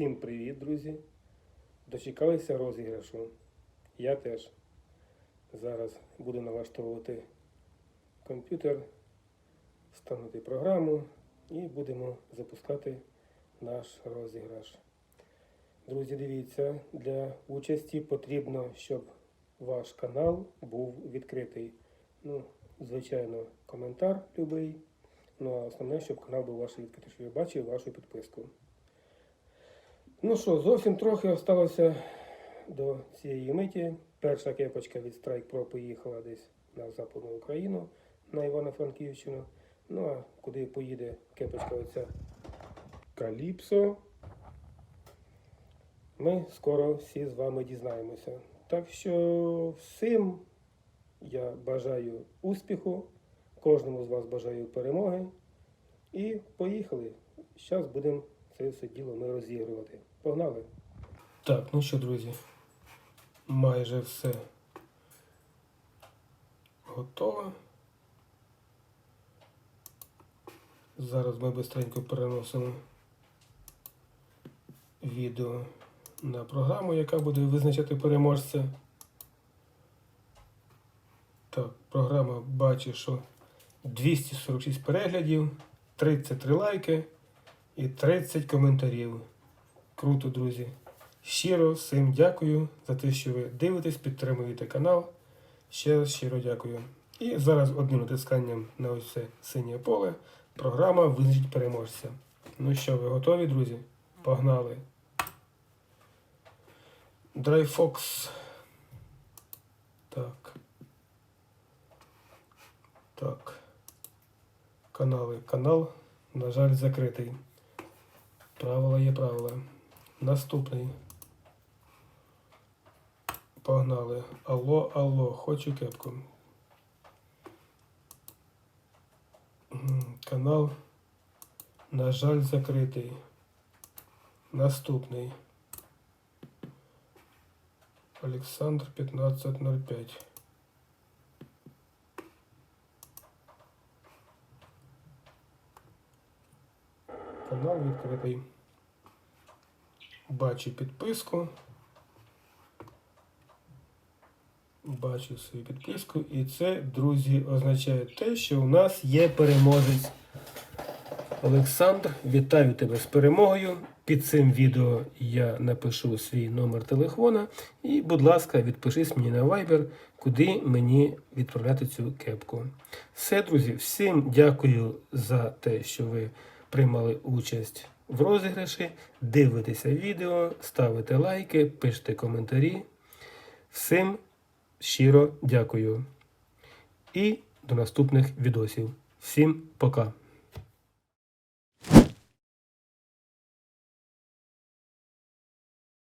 Всім привіт, друзі! Дочекалися розіграшу. Я теж зараз буду налаштовувати комп'ютер, встановити програму і будемо запускати наш розіграш. Друзі, дивіться, для участі потрібно, щоб ваш канал був відкритий. Ну, звичайно, коментар любий. Ну а основне, щоб канал був ваш відкритий, щоб я бачив вашу підписку. Ну що, зовсім трохи осталося до цієї миті. Перша кепочка від Strike Pro поїхала десь на Западну Україну, на Івано-Франківщину. Ну а куди поїде кепочка оця Каліпсо, ми скоро всі з вами дізнаємося. Так що всім я бажаю успіху, кожному з вас бажаю перемоги. І поїхали. Зараз будемо це все діло ми розігрувати. Погнали. Так, ну що, друзі, майже все готово. Зараз ми швидко переносимо відео на програму, яка буде визначати переможця. Так, програма бачить, що 246 переглядів, 33 лайки і 30 коментарів. Круто, друзі. Щиро всім дякую за те, що ви дивитесь, підтримуєте канал. Ще раз щиро дякую. І зараз одним натисканням на ось це синє поле програма визначить переможця. Ну що, ви готові, друзі? Погнали. Драйфокс. Так. Так. Канали. Канал, на жаль, закритий. Правила є правила. Наступний. Погнали. Алло, алло, хочу кепку. Канал, на жаль, закритий. Наступний. Олександр 1505. Канал відкритий. Бачу підписку. Бачу свою підписку. І це, друзі, означає те, що у нас є переможець. Олександр, вітаю тебе з перемогою. Під цим відео я напишу свій номер телефона. І, будь ласка, відпишись мені на Viber, куди мені відправляти цю кепку. Все, друзі, всім дякую за те, що ви приймали участь в розіграші. Дивитеся відео, ставите лайки, пишете коментарі. Всім щиро дякую. І до наступних відосів. Всім пока!